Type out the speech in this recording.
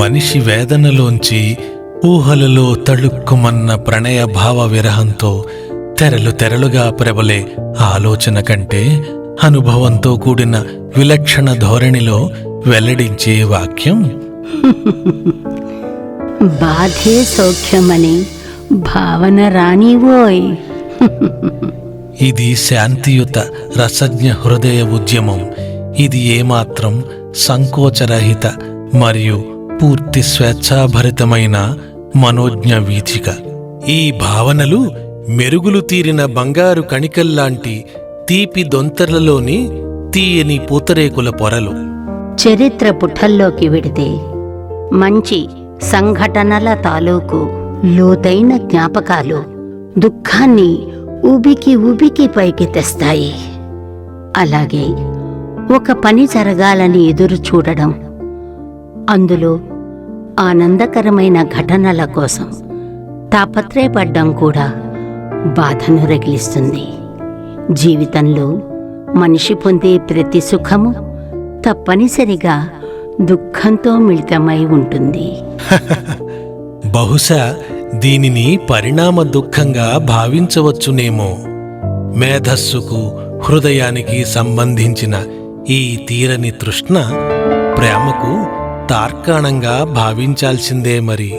మనిషి వేదనలోంచి ఊహలలో తళుక్కుమన్న ప్రణయ భావ విరహంతో తెరలు తెరలుగా ప్రబలే ఆలోచన కంటే అనుభవంతో కూడిన విలక్షణ ధోరణిలో వెల్లడించే వాక్యం. బాధే సౌఖ్యమని భావన రానివోయ్ ఇది శాంతియుత రసజ్ఞ హృదయ ఉద్యమం. ఇది ఏమాత్రం సంకోచరహిత మరియు పూర్తి స్వేచ్ఛాభరితమైన మనోజ్ఞ వీచిక. ఈ భావనలు మెరుగులు తీరిన బంగారు కణికల్లాంటి తీపి దొంతర్లలోని తీయని పూతరేకుల పొరలు. చరిత్ర పుటల్లోకి వెడితే మంచి సంఘటనల తాలూకు లోతైన జ్ఞాపకాలు దుఃఖాన్ని ఉబికి ఉబికి పైకి తెస్తాయి. అలాగే ఒక పని జరగాలని ఎదురు చూడడం అందులో ఆనందకరమైన ఘటనల కోసం తాపత్రయపడ్డం కూడా బాధను రగిలిస్తుంది. జీవితంలో మనిషి పొందే ప్రతి సుఖము తప్పనిసరిగా దుఃఖంతో మిళితమై ఉంటుంది. బహుశా దీనిని పరిణామ దుఃఖంగా భావించవచ్చునేమో. మేధస్సుకు హృదయానికి సంబంధించిన ఈ తీరని తృష్ణ ప్రేమకు తార్కాణంగా భావించాల్సిందే మరి.